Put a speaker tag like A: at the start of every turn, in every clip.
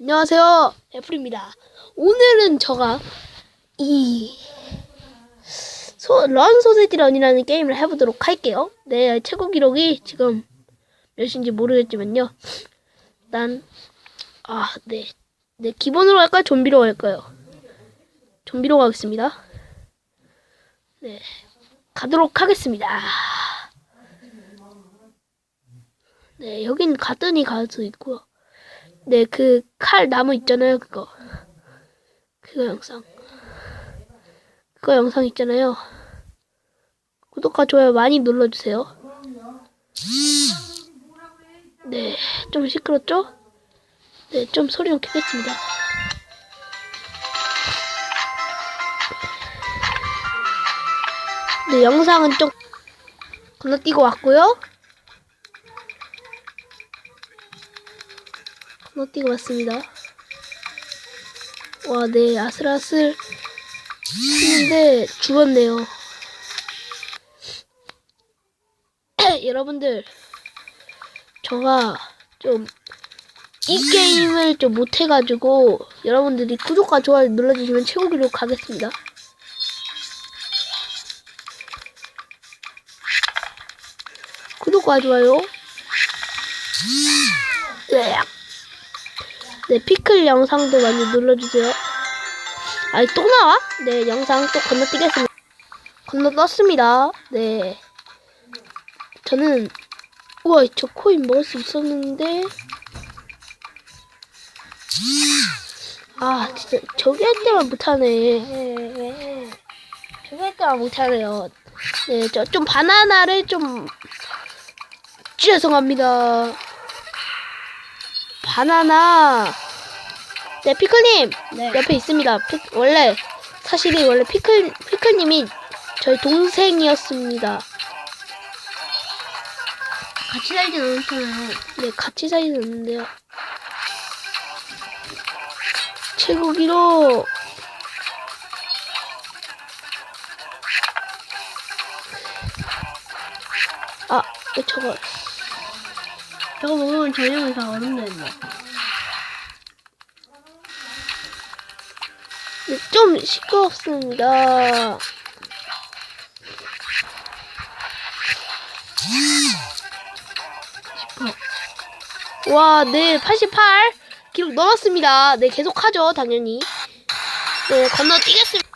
A: 안녕하세요. 애플입니다. 오늘은 저가 이 소, 런 소세지 런이라는 게임을 해보도록 할게요. 네, 최고 기록이 지금 몇인지 모르겠지만요. 일단, 아, 네. 네, 기본으로 할까요? 좀비로 할까요? 좀비로 가겠습니다. 네, 가도록 하겠습니다. 네, 여긴 가더니 갈 수 있고요. 네, 그 칼 나무 있잖아요, 그거. 그거 영상. 그거 영상 있잖아요. 구독과 좋아요 많이 눌러주세요. 네, 좀 시끄럽죠? 네, 좀 소리 좀 켜겠습니다. 네, 영상은 좀 건너뛰고 왔고요. 건너뛰고 왔습니다. 와, 네, 아슬아슬 했는데 죽었네요. 여러분들, 저가 좀 이 게임을 좀 못해가지고 여러분들이 구독과 좋아요 눌러주시면 최고 기록 가겠습니다. 구독과 좋아요. 네. 네, 피클 영상도 많이 눌러주세요. 아니, 또 나와? 네, 영상 또 건너뛰겠습니다. 건너떴습니다. 네. 저는, 우와, 저 코인 먹을 수 있었는데. 아, 진짜, 저기 할 때만 못하네. 저기 할 때만 못하네요. 네, 저 좀 바나나를 좀, 죄송합니다. 바나나. 네, 피클님.
B: 네.
A: 옆에 있습니다. 피, 원래, 사실이 원래 피클, 피클님이 저희 동생이었습니다.
B: 같이 살진 않잖아요.
A: 네, 같이 살이는 없는데요. 최고 기록. 아, 왜 저거.
B: 저거 먹으면 저녁은 다 얼음 된다.
A: 네, 좀 시끄럽습니다. 와, 네, 88 기록 넘었습니다. 네, 계속 하죠, 당연히. 네, 건너뛰겠습니다.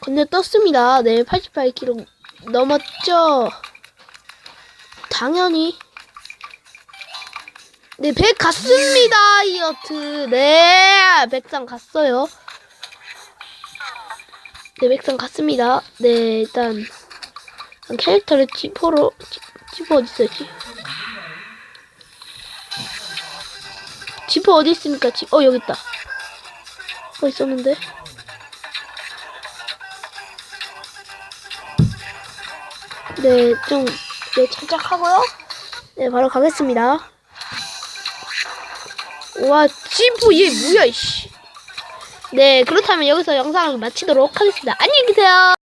A: 건너 떴습니다. 네, 88 기록 넘었죠. 당연히. 네, 100 갔습니다, 이어트. 네, 100상 갔어요. 네, 백상 갔습니다. 네, 일단 캐릭터를 지퍼로 지, 지퍼 어디 있어지? 지퍼 어디 있습니까? 지, 어 여기 있다. 어 있었는데. 네, 좀 네, 착착하고요. 네, 바로 가겠습니다. 와, 지퍼 얘 뭐야, 이씨. 네, 그렇다면 여기서 영상을 마치도록 하겠습니다. 안녕히 계세요.